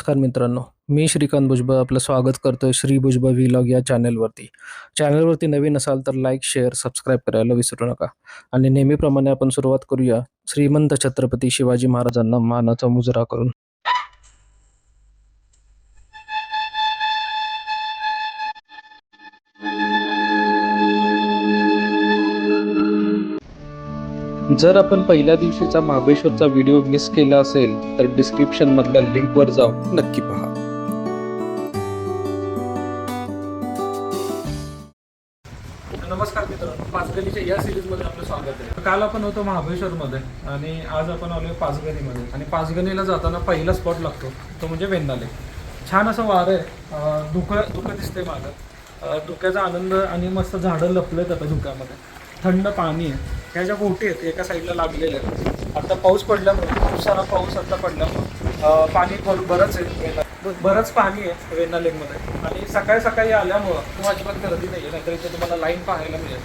नमस्कार मित्रांनो मी श्रीकांत भुजबळ आपलं स्वागत करतोय श्री भुजबळ व्हिलॉग या चॅनलवरती चॅनलवरती नवीन असाल तर लाईक शेअर सबस्क्राईब करायला विसरू नका. आणि नेहमीप्रमाणे आपण सुरुवात करूया श्रीमंत छत्रपती शिवाजी महाराजांना मानाचा मुजरा करून. जर आपण पहिल्या दिवशीचा महाबळेश्वरचा व्हिडिओ मिस केला असेल तर डिस्क्रिप्शन मधल्या लिंकवर जाऊन नक्की पहा. नमस्कार मित्रांनो पाचगणीच्या या सिरीजमध्ये आपलं स्वागत आहे. काल आपण होतो महाबळेश्वरमध्ये आणि आज आपण आलोय पाचगणीमध्ये. आणि पाचगणीला जाताना पहिला स्पॉट लागतो तो म्हणजे वेंदाले छान असं वारं आहे. धुकं धुकं दिसते मागं. धुक्याचा आनंद आणि मस्त झाडं लपलेत आता धुक्यामध्ये. थंड पाणी आहे. ह्या ज्या बोटी आहेत एका साईडला लागलेल्या आहेत. आता पाऊस पडल्यामुळे खूप सारा पाऊस आता पडल्यामुळे पाणी भर बरंच आहे बरंच पाणी आहे वेण्णा लेकमध्ये आणि सकाळी सकाळी आल्यामुळं खूप अजिबात गर्दी नाही आहे नाहीतर इथे तुम्हाला लाईन पाहायला मिळेल.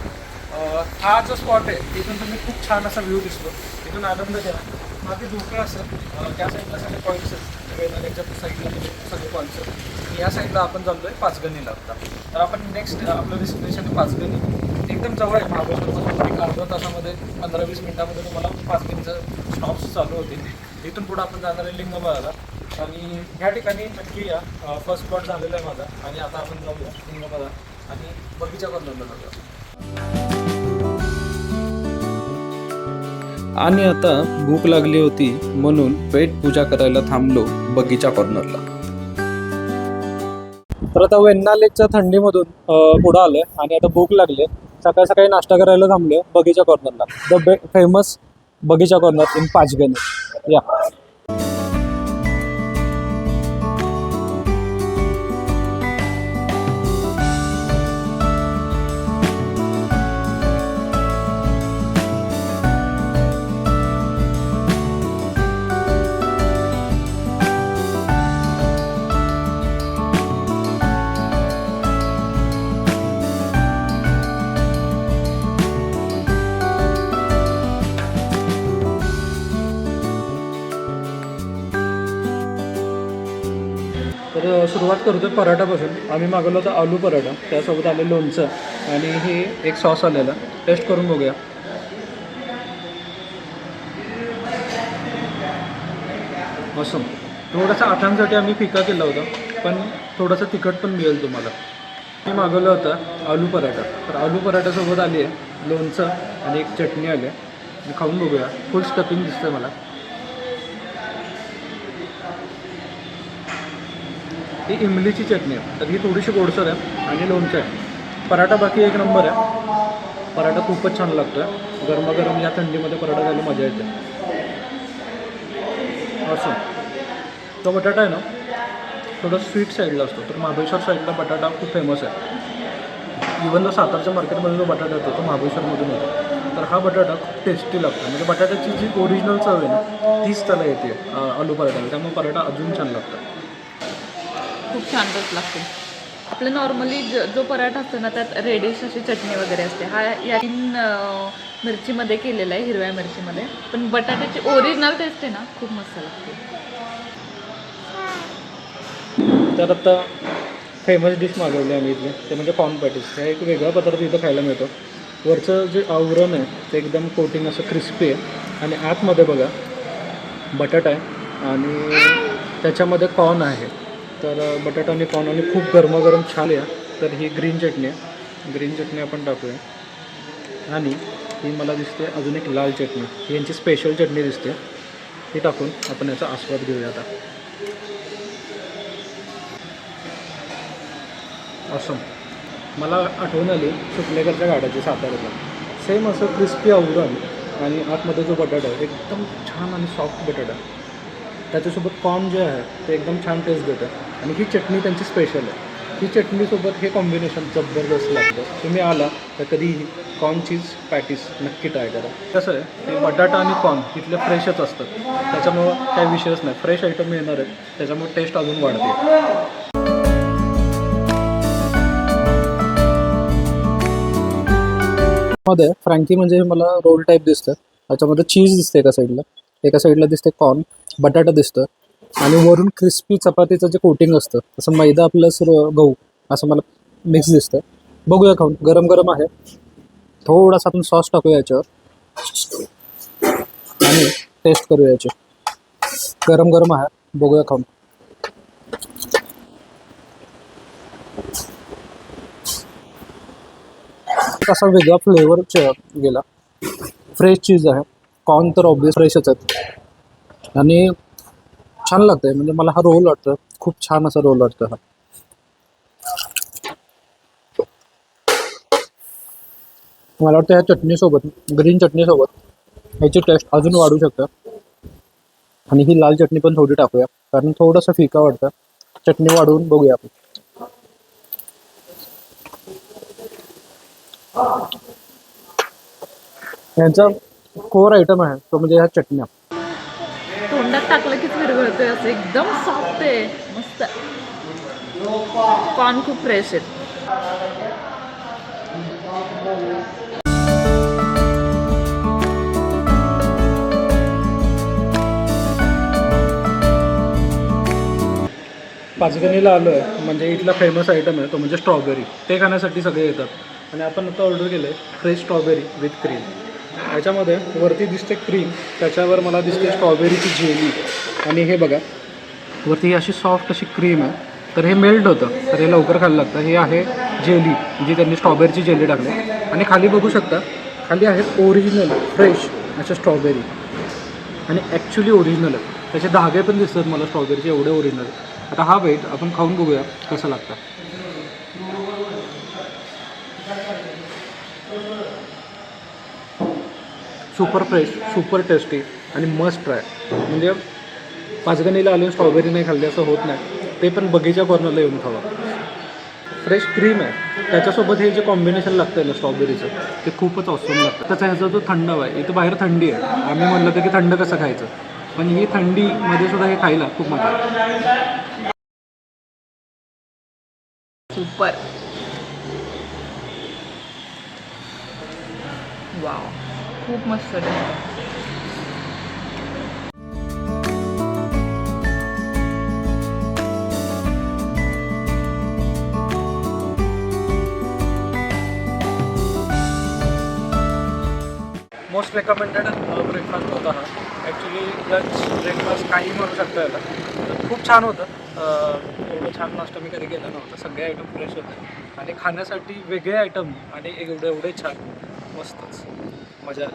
हा जो स्पॉट आहे तिथून तुम्ही खूप छान असा व्ह्यू दिसतो. तिथून आनंद घ्या. मागे धोका असेल अं, त्या साईडला सगळे पॉईंट्स आहेत. वेण्णा लेकच्या साईडला सगळे पॉईंट्स आहेत. आणि या साईडला आपण चाललोय पाचगणीला आता. तर आपण नेक्स्ट आपलं डेस्टिनेशन आहे पाचगणी. एकदम जवळ आहे महाबळेश्वरपासून एक अर्धा तासामध्ये पंधरा वीस मिनिटामध्ये तुम्हाला पाचगणीचं स्टॉप्स चालू होतील. इथून पुढे आपण जाणार आहे लिंगबाळाला आणि ह्या ठिकाणी नक्की या. फर्स्ट स्पॉट झालेला आहे माझा. आणि आता आपण जाऊया लिंगबाळा आणि बगीचा कॉर्नरला जाऊया आणि आता भूक लागली होती म्हणून पेट पूजा करायला थांबलो बगीचा कॉर्नरला तर आता वेण्णा लेकच्या थंडीमधून पुढं आलोय. आणि आता भूक लागली सकाळी सकाळी नाश्ता करायला थांबलो बगीचा कॉर्नरला द बे famous Bagicha corner in Panchgani. या. तर सुरुवात करतो पराठापासून. आम्ही मागवलं होतं आलू पराठा. त्यासोबत आले लोणचं. आणि हे एक सॉस आलेला. टेस्ट करून बघूया. असं. थोडासा आठांसाठी आम्ही फिका केला होता. पण थोडंसं तिखट पण मिळेल तुम्हाला. मी मागवलं होतं आलू पराठा. तर आलू पराठ्यासोबत आली आहे लोणचं आणि एक चटणी आली आहे. मी खाऊन बघूया. फुल स्टफिंग दिसतं मला. ही इमलीची चटणी आहे. तर ही थोडीशी गोडसर आहे आणि लोणचं आहे. पराठा बाकी एक नंबर आहे. पराठा खूपच छान लागतो आहे गरमागरम या थंडीमध्ये पराठा खायला मजा येते. असं. तो बटाटा आहे ना थोडं स्वीट साईडला असतो. तर महाबळेश्वर साईडला बटाटा खूप फेमस आहे. इवन जो सातारच्या मार्केटमध्ये जो बटाटा येतो तो महाबळेश्वरमधून येतो. तर हा बटाटा खूप टेस्टी लागतो. म्हणजे बटाट्याची जी ओरिजिनल चव आहे ना तीच त्याला येते आलू पराठा. त्यामुळे पराठा अजून छान लागतो. खूप छान टेस्ट लागते. आपलं नॉर्मली जो पराठा असतो ना त्यात रेडिश अशी चटणी वगैरे असते. हा या तीन मिरचीमध्ये केलेला आहे हिरव्या मिरचीमध्ये. पण बटाट्याची ओरिजिनल टेस्ट आहे ना खूप मस्त लागते. तर आता फेमस डिश मागवली आम्ही इथली. ते म्हणजे कॉर्न पॅटीस हा एक वेगळा पदार्थ इथं खायला मिळतो. वरचं जे आवरण आहे ते एकदम कोटिंग असं क्रिस्पी आहे. आणि आतमध्ये बघा बटाटा आहे. आणि त्याच्यामध्ये कॉर्न आहे. तर बटाटा आणि कॉर्न आणि खूप गरमागरम छान आहे तर ही ग्रीन चटणी आहे. ग्रीन चटणी आपण टाकूया. आणि ही मला दिसते अजून एक लाल चटणी. ही यांची स्पेशल चटणी दिसते. ही टाकून आपण याचा आस्वाद घेऊया आता. असं मला आठवण आली सुकलेकरच्या गाड्याची साताऱ्याला सेम असं क्रिस्पी आवरण आणि आतमध्ये जो बटाटा आहे एकदम छान आणि सॉफ्ट बटाटा. त्याच्यासोबत कॉर्न जे आहे ते एकदम छान टेस्ट देतं. आणि ही चटणी त्यांची स्पेशल आहे. ही चटणीसोबत हे कॉम्बिनेशन जबरदस्त लागतं. तुम्ही आला तर कधीही कॉर्न चीज पॅटीस नक्की ट्राय करा. कसं आहे ते बटाटा आणि कॉर्न तिथले फ्रेशच असतात. त्याच्यामुळं काही विषयच नाही. फ्रेश आयटम येणार आहेत. त्याच्यामुळे टेस्ट अजून वाढते. मध्ये फ्रँकी म्हणजे मला रोल टाईप दिसतं त्याच्यामध्ये चीज दिसते एका साईडला एका साईडला दिसते कॉर्न बटाटा दिसतं आणि वरून क्रिस्पी चपातीचं जे कोटिंग असतं तसं मैदा प्लस गहू असं मला मिक्स दिसतं बघूया खाऊन गरम गरम आहे. थोडासा आपण सॉस टाकूया याच्यावर. आणि टेस्ट करूया याची. गरम गरम आहे. बघूया खाऊन. कसा वेगळा फ्लेवर गेला. फ्रेश चीज आहे. कॉर्न तर ऑब्विस फ्रेशच आहेत आणि छान लागतंय. म्हणजे मला हा रोल वाटतं खूप छान असा रोल वाटतो हा. मला वाटतं ह्या चटणीसोबत ग्रीन चटणीसोबत ह्याची टेस्ट अजून वाढू शकतं. आणि ही लाल चटणी पण थोडी टाकूया. कारण थोडंसं फिका वाटतं चटणी वाढवून बघूया आपण. यांचा कोर आयटम आहे तो म्हणजे ह्या चटण्या. तोंडात टाकलं की विरघळतोय असं एकदम सॉफ्ट आहे मस्त. कॉर्न खूप फ्रेश आहेत. पाचगणीला आलो आहे म्हणजे इथला फेमस आयटम आहे तो म्हणजे स्ट्रॉबेरी ते खाण्यासाठी सगळे येतात. आणि आपण आता ऑर्डर केलं आहे फ्रेश स्ट्रॉबेरी विथ क्रीम याच्यामध्ये वरती दिसते क्रीम त्याच्यावर मला दिसते स्ट्रॉबेरीची जेली आणि हे बघा वरती ही अशी सॉफ्ट अशी क्रीम आहे. तर हे मेल्ट होतं. तर हे लवकर खायला लागतं. हे आहे जेली म्हणजे जी त्यांनी स्ट्रॉबेरीची जेली टाकली. आणि खाली बघू शकता खाली आहे ओरिजिनल फ्रेश अशा स्ट्रॉबेरी आणि ॲक्च्युली ओरिजिनल आहे. त्याचे धागे पण दिसतात मला स्ट्रॉबेरीचे एवढे ओरिजिनल आता हा वेट आपण खाऊन बघूया कसं लागतं. सुपर फ्रेश सुपर टेस्टी आणि मस्ट ट्राय म्हणजे पाचगणीला आलो स्ट्रॉबेरी नाही खाल्ली असं होत नाही. ते पण बगीच्या कॉर्नरला येऊन खावा. फ्रेश क्रीम आहे. त्याच्यासोबत हे जे कॉम्बिनेशन लागतं आहे ना स्ट्रॉबेरीचं ते खूपच ऑसम लागतं. त्याचा ह्याचा जो थंड आहे इथं बाहेर थंडी आहे. आम्ही म्हणलं तर की थंड कसं खायचं. पण ही थंडीमध्ये सुद्धा हे खायला खूप मजा सुपर वाव खूप मस्त आहे. मोस्ट रेकमेंडेड ब्रेकफास्ट होता हा. ॲक्च्युली लंच ब्रेकफास्ट काही म्हणू शकता याला. तर खूप छान होतं. एवढं छान नाश्ता मी कधी केला नव्हता. सगळे आयटम फ्रेश होते. आणि खाण्यासाठी वेगळे आयटम आणि एवढे एवढे छान. मस्तच. मजा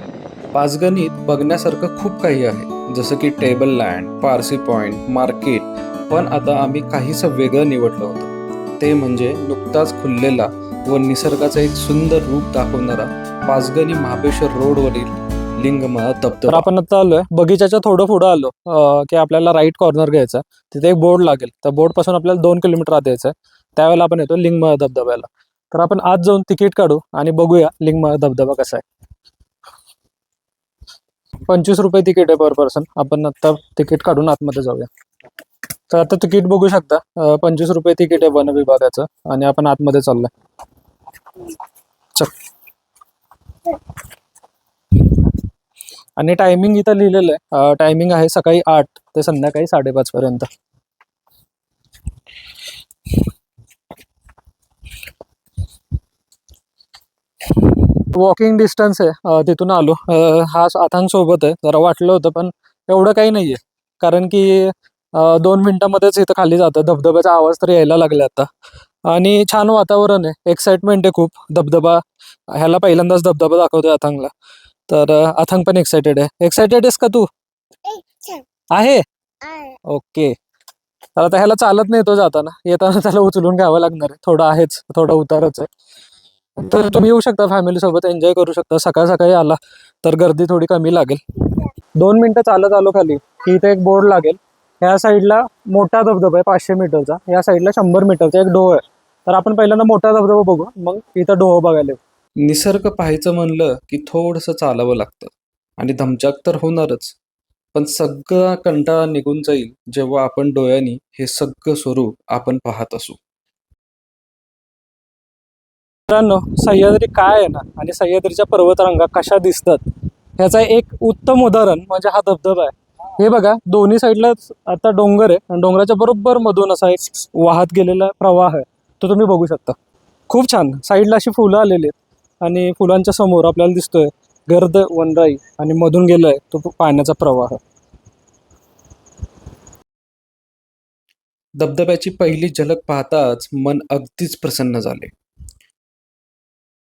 पाचगणीत बघण्यासारखं खूप काही आहे जसं की table land Parsi point market पण आता आम्ही काहीसं वेगळं निवडलं होतं. ते म्हणजे नुकताच खुललेला व निसर्गाचं एक सुंदर रूप दाखवणारा पाचगणी महाबळेश्वर रोडवरील लिंगमाळा धबधबा. तर आपण आता आलोय. बगीच्याच्या थोडं पुढं आलो की आपल्याला राईट कॉर्नर घ्यायचा तिथे एक बोर्ड लागेल. त्या बोर्डपासून आपल्याला दोन किलोमीटर आत यायचं आहे. त्यावेळेला आपण येतो लिंगमाळा धबधब्याला. तर आपण आज जाऊन तिकीट काढू आणि बघूया लिंगमाळा धबधबा कसा आहे. पंचवीस रुपये तिकीट आहे पर पर्सन आपण आता तिकीट काढून आतमध्ये जाऊया. तर आता तिकीट बघू शकता. पंचवीस रुपये तिकीट आहे वन विभागाचं आणि आपण आतमध्ये चाललोय. चल. आणि टायमिंग इथं लिहिलेलं आहे. टायमिंग आहे सकाळी आठ ते संध्याकाळी साडेपाच पर्यंत. वॉकिंग डिस्टन्स आहे. तिथून आलो. हा आथांसोबत सोबत आहे. जरा वाटलं होतं पण एवढं काही नाहीये. कारण की दोन मिनटामध्येच इथं खाली जातं. धबधब्याचा आवाज तर यायला लागला आता. आणि छान वातावरण आहे. एक्साइटमेंट आहे खूप. धबधबा ह्याला पहिल्यांदाच धबधबा दाखवतोय अथांगला तर अं, अथांग पण एक्साइटेड आहे. एक्साइटेड आहेस का तू? आहे? ओके. तर आता ह्याला चालत नाही तो जाताना. येताना त्याला उचलून घ्यावं लागणार आहे. थोडं आहेच. थोडं उतारच आहे. तर तुम्ही येऊ शकता फॅमिली सोबत एन्जॉय करू शकता. सकाळ सकाळी आला तर गर्दी थोडी कमी लागेल. दोन मिनटं चालत आलो खाली की इथे एक बोर्ड लागेल. ह्या साईडला मोठा धबधबा आहे पाचशे मीटरचा. या साईडला शंभर मीटरचा एक डोह आहे. तर आपण पहिल्यांदा मोठा धबधबा बघू मग इथं डोह बघायला येऊ. निसर्ग पाहायचं म्हणलं की थोडंसं चालावं लागतं. आणि धमचाक तर होणारच. पण सगळा कंटाळा निघून जाईल जेव्हा आपण डोळ्यांनी हे सगळं स्वरूप आपण पाहत असू. मित्रांनो सह्याद्री काय आहे ना? आणि सह्याद्रीच्या पर्वतरांगा कशा दिसतात? ह्याचा एक उत्तम उदाहरण म्हणजे हा धबधबा आहे. हे बघा दोन्ही साईडला आता डोंगर आहे. आणि डोंगराच्या बरोबर मधून असा एक वाहत गेलेला प्रवाह आहे. तो तुम्ही बघू शकता. खूप छान. साईडला अशी फुलं आलेली आहेत. आणि फुलांच्या समोर आपल्याला दिसतोय गर्द वनराई आणि मधून गेलाय तो पाण्याचा प्रवाह. धबधब्याची पहिली झलक पाहताच मन अगदीच प्रसन्न झाले.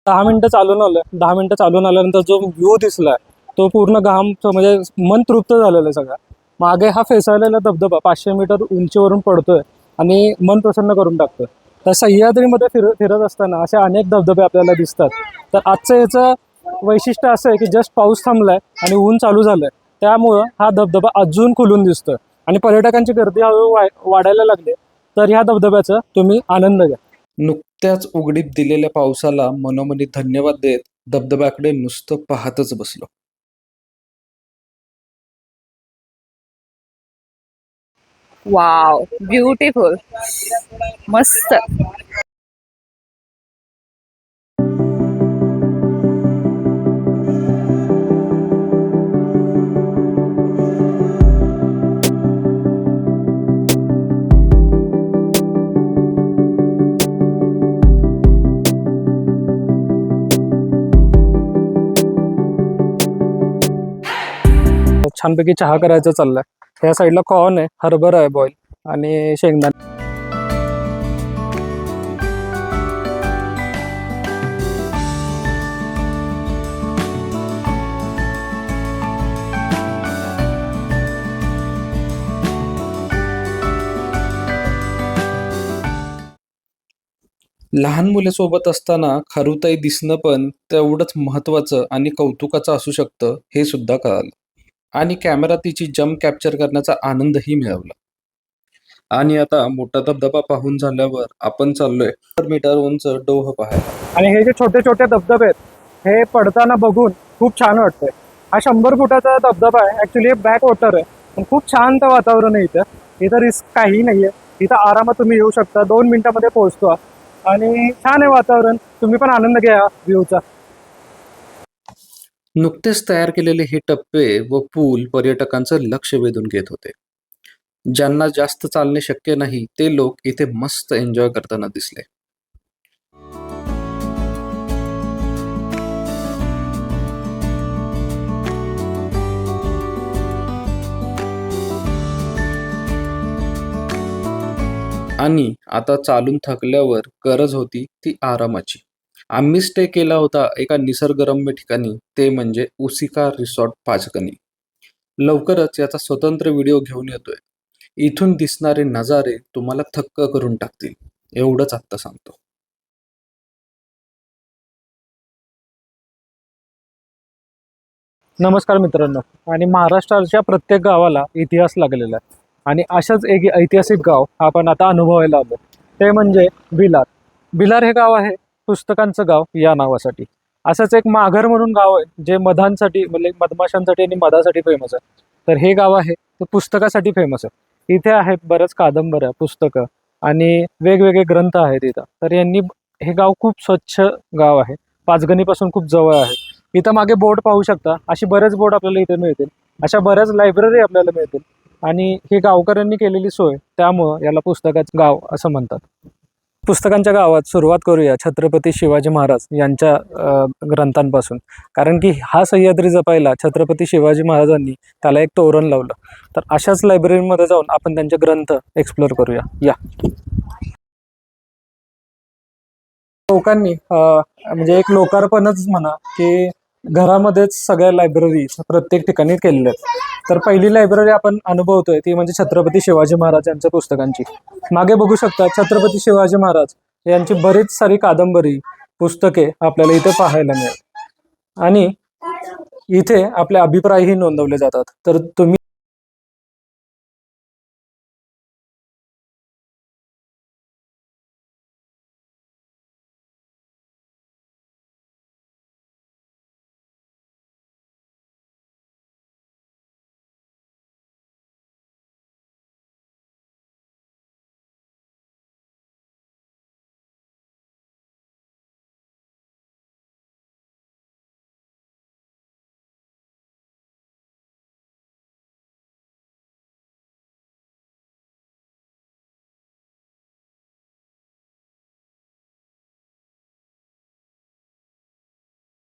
दहा मिनिटं चालून आलं. दहा मिनिटं चालून आल्यानंतर जो व्ह्यू दिसलाय तो पूर्ण घाम म्हणजे मन तृप्त झालेलं आहे सगळं. मागे हा फेसाळलेला धबधबा पाचशे मीटर उंचीवरून पडतोय आणि मन प्रसन्न करून टाकतोय. तर सह्याद्रीमध्ये फिर फिरत असताना असे अनेक धबधबे आपल्याला दिसतात. तर आजचं याचं वैशिष्ट्य असं आहे की जस्ट पाऊस थांबलाय आणि ऊन चालू झालंय. त्यामुळं हा धबधबा अजून खुलून दिसतोय. आणि पर्यटकांची गर्दी हळूहळू वाढायला लागली तर ह्या धबधब्याचा तुम्ही आनंद घ्या. नुकत्याच उघडीप दिलेल्या पावसाला मनोमनी धन्यवाद देत धबधब्याकडे नुसतं पाहतच बसलो. वाव ब्युटिफुल मस्त. छानपैकी चहा करायचा चाललाय. ह्या साईडला कॉर्न आहे हरभरा आहे बॉईल आणि शेंगदाणे. लहान मुले सोबत असताना खरुताई दिसणं पण तेवढंच महत्वाचं आणि कौतुकाचं असू शकतं हे सुद्धा कळालं. आणि कॅमेरा तिची जम कॅप्चर करण्याचा आनंदही मिळवला. आणि आता मोठा धबधबा पाहून झाल्यावर आपण चाललोय मीटर उंच डोह पाहायला. आणि हे जे छोटे छोटे धबधबे आहेत हे पडताना बघून खूप छान वाटतंय. हा शंभर फुटाचा धबधबा आहे. ऍक्च्युली बॅक वॉटर आहे. पण खूप शांत वातावरण आहे इथं. इथं रिस्क काही नाहीये. इथं आरामात तुम्ही येऊ शकता. दोन मिनिटामध्ये पोहोचतो. आणि छान आहे वातावरण. तुम्ही पण आनंद घ्या व्ह्यूचा. नुकतेच तयार केलेले हे टप्पे व पूल पर्यटकांचं लक्ष वेधून घेत होते. ज्यांना जास्त चालणे शक्य नाही ते लोक इथे मस्त एन्जॉय करताना दिसले. आणि आता चालून थकल्यावर गरज होती ती आरामाची. आम्ही स्टे केला होता एका निसर्गरम्य ठिकाणी ते म्हणजे उसिका रिसॉर्ट पाचगणी. लवकरच याचा स्वतंत्र व्हिडिओ घेऊन येतोय. इथून दिसणारे नजारे तुम्हाला थक्क करून टाकतील. एवढंच आत्ता सांगतो. नमस्कार मित्रांनो. आणि महाराष्ट्राच्या प्रत्येक गावाला इतिहास लागलेला आहे. आणि अशाच एक ऐतिहासिक गाव आपण आता अनुभवायला आलो ते म्हणजे भिलार भिलार हे गाव आहे. पुस्तकांचं गाव या नावासाठी. असंच एक माघर म्हणून गाव आहे जे मधांसाठी म्हणजे मधमाशांसाठी आणि मधासाठी फेमस आहे. तर हे गाव आहे ते पुस्तकासाठी फेमस आहे. इथे आहेत बऱ्याच कादंबऱ्या पुस्तकं आणि वेगवेगळे ग्रंथ आहेत इथं. तर यांनी हे गाव खूप स्वच्छ गाव आहे. पाचगणीपासून खूप जवळ आहे. इथं मागे बोर्ड पाहू शकता अशी बरेच बोर्ड आपल्याला इथे मिळतील. अशा बऱ्याच लायब्ररी आपल्याला मिळतील. आणि ही गावकऱ्यांनी केलेली सोय त्यामुळं याला पुस्तकाचं गाव असं म्हणतात. पुस्तकांच्या गावात सुरुवात करूया छत्रपती शिवाजी महाराज यांच्या ग्रंथांपासून. कारण की हा सह्याद्री जपायला छत्रपती शिवाजी महाराजांनी त्याला एक तोरण लावलं. तर अशाच लायब्ररीमध्ये जाऊन आपण त्यांचे ग्रंथ एक्सप्लोअर करूया. या. लोकांनी म्हणजे एक लोकार्पणच म्हणा की घरामध्येच सगळ्या लायब्ररी प्रत्येक ठिकाणी केलेल्या आहेत. तर पहिली लायब्ररी आपण अनुभवतोय ती म्हणजे छत्रपती शिवाजी महाराज यांच्या पुस्तकांची. मागे बघू शकता छत्रपती शिवाजी महाराज यांची बरीच सारी कादंबरी पुस्तके आपल्याला इथे पाहायला मिळेल. आणि इथे आपले अभिप्रायही नोंदवले जातात. तर तुम्ही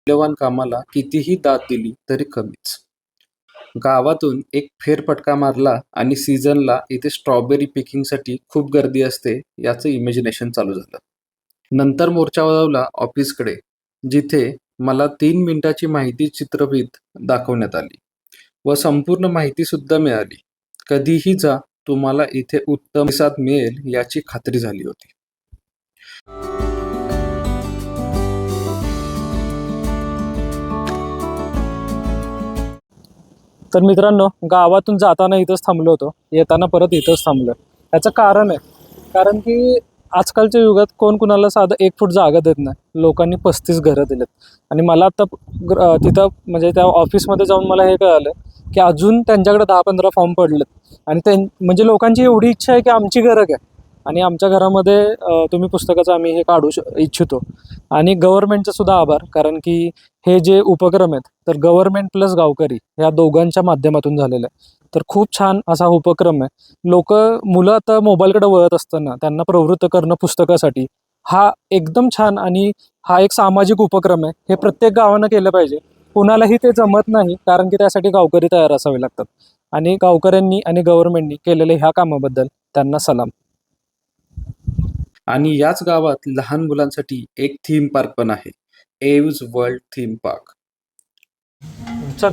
मौल्यवान कामाला कितीही दाद दिली तरी कमीच. गावातून एक फेरफटका मारला आणि सीझनला इथे स्ट्रॉबेरी पिकिंगसाठी खूप गर्दी असते याचं इमॅजिनेशन चालू झालं. नंतर मोर्चा वळवला ऑफिसकडे जिथे मला तीन मिनिटाची माहिती चित्रफित दाखवण्यात आली व संपूर्ण माहिती सुद्धा मिळाली. कधीही जा तुम्हाला इथे उत्तम मिळेल याची खात्री झाली होती. तर मित्रांनो गावातून जाताना इथंच थांबलो होतो. येताना परत इथंच थांबलो. याचं कारण आहे. कारण की आजकालच्या युगात कोण कुणाला साधं एक फूट जागा देत नाही. लोकांनी पस्तीस घरं दिलेत. आणि मला आता तिथं म्हणजे त्या ऑफिसमध्ये जाऊन मला हे कळालं की अजून त्यांच्याकडे दहा पंधरा फॉर्म पडलेत. आणि त्यां म्हणजे लोकांची एवढी इच्छा आहे की आमची घरं घ्या. आणि आमच्या घरामध्ये तुम्ही पुस्तकाचं आम्ही हे काढू श इच्छितो. आणि गव्हर्नमेंटचा सुद्धा आभार कारण की हे जे उपक्रम आहेत तर गव्हर्नमेंट प्लस गावकरी ह्या दोघांच्या माध्यमातून झालेलं आहे. तर खूप छान असा उपक्रम आहे. लोक मुलं आता मोबाईलकडे वळत असताना त्यांना प्रवृत्त करणं पुस्तकासाठी हा एकदम छान आणि हा एक सामाजिक उपक्रम आहे. हे प्रत्येक गावानं केलं पाहिजे. कुणालाही ते जमत नाही कारण की त्यासाठी गावकरी तयार असावे लागतात. आणि गावकऱ्यांनी आणि गव्हर्नमेंटनी केलेल्या ह्या कामाबद्दल त्यांना सलाम. आणि याच गावात लहान मुलांसाठी एक थीम पार्क पण आहे. एव्ज वर्ल्ड थीम पार्क चल.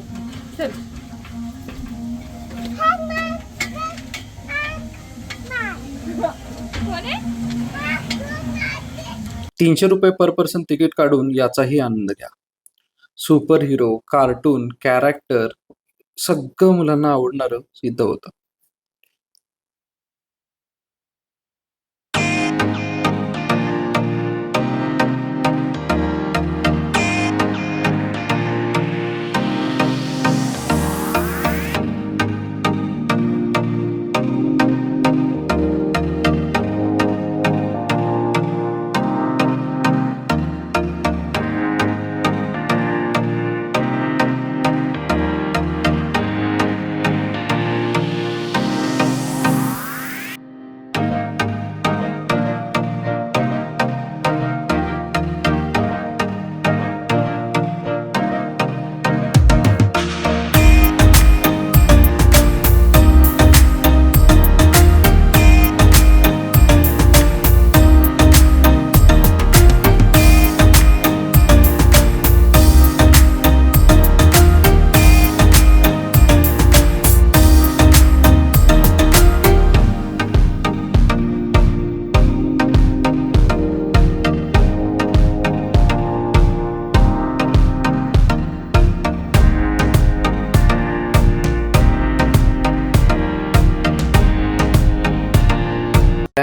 तीनशे रुपये पर पर्सन तिकीट काढून याचाही आनंद घ्या. सुपर हिरो कार्टून कॅरेक्टर सगळं मुलांना आवडणारं सिद्ध होतं.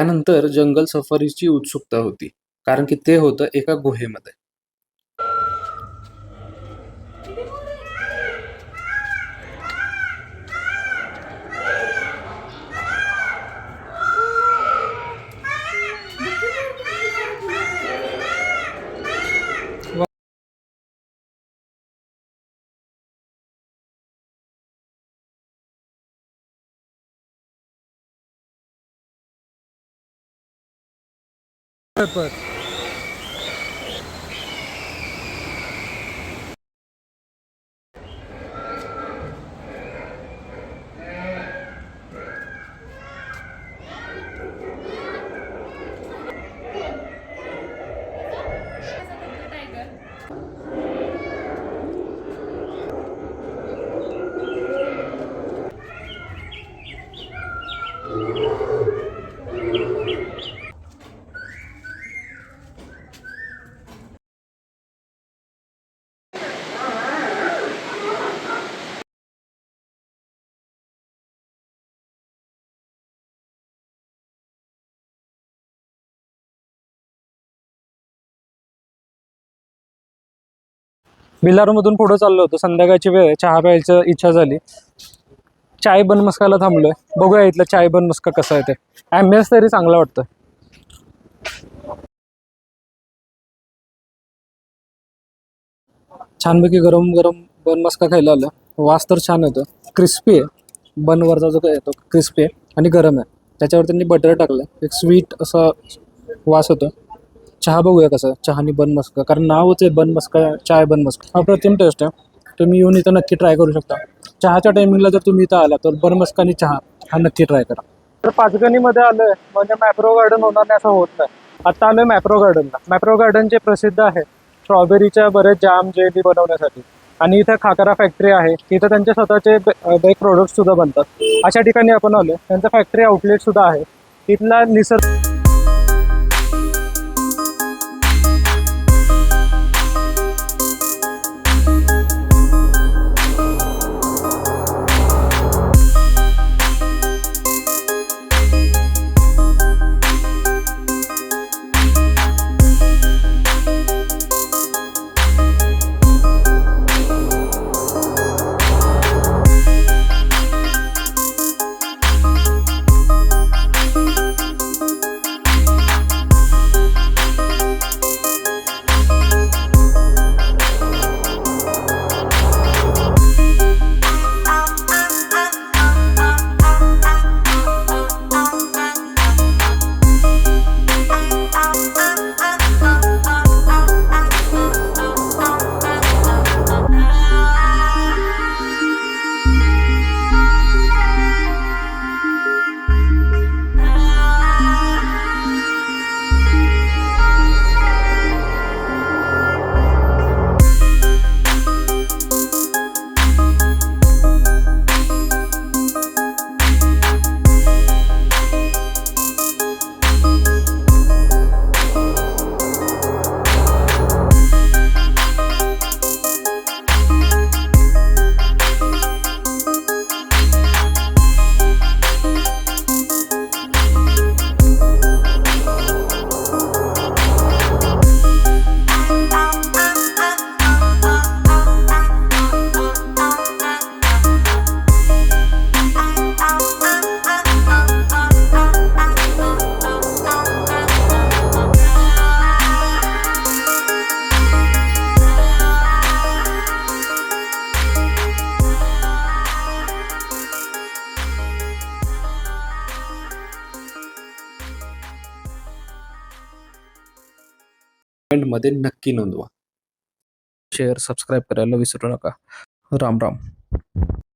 त्यानंतर जंगल सफारीची उत्सुकता होती. कारण की ते होतं एका गुहेमध्ये. but बिलारमधून पुढं चाललो होतो. संध्याकाळची वेळ चहा प्यायची इच्छा झाली. चाय बन मस्काला थांबलोय. बघूया इथलं चाय बन मस्का कसं आहे ते. ॲम्बियन्स तरी चांगला वाटतं छानपैकी गरम गरम बन मस्का खायला आलं वास तर छान येतो क्रिस्पी आहे. बनवरचा जो काय येतो क्रिस्पी आहे आणि गरम आहे. त्याच्यावर त्यांनी बटर टाकलं एक स्वीट असा वास होतो चहा बघूया कसं चहानी बन मस्का कारण नावच आहे बन मस्का चाय बन मस्का. अप्रतिम टेस्ट आहे. तुम्ही येऊन इथं नक्की ट्राय करू शकता. चहाच्या टायमिंगला जर तुम्ही इथं आला तर बन मस्का आणि चहा हा नक्की ट्राय करा. तर पाचगणीमध्ये आलोय म्हणजे मॅप्रो गार्डन होणार नाही असं होत नाही. आता आलोय मॅप्रो गार्डनला. मॅप्रो गार्डन जे प्रसिद्ध आहे स्ट्रॉबेरीच्या बरेच जाम जेली बनवण्यासाठी. आणि इथं खाकरा फॅक्टरी आहे. तिथं त्यांचे स्वतःचे बेक प्रोडक्ट सुद्धा बनतात. अशा ठिकाणी आपण आलो त्यांचं फॅक्टरी आउटलेट सुद्धा आहे. तिथला निसर्ग कमेंटमध्ये नक्की नोंदवा. शेअर सबस्क्राईब करायला विसरू नका. राम राम.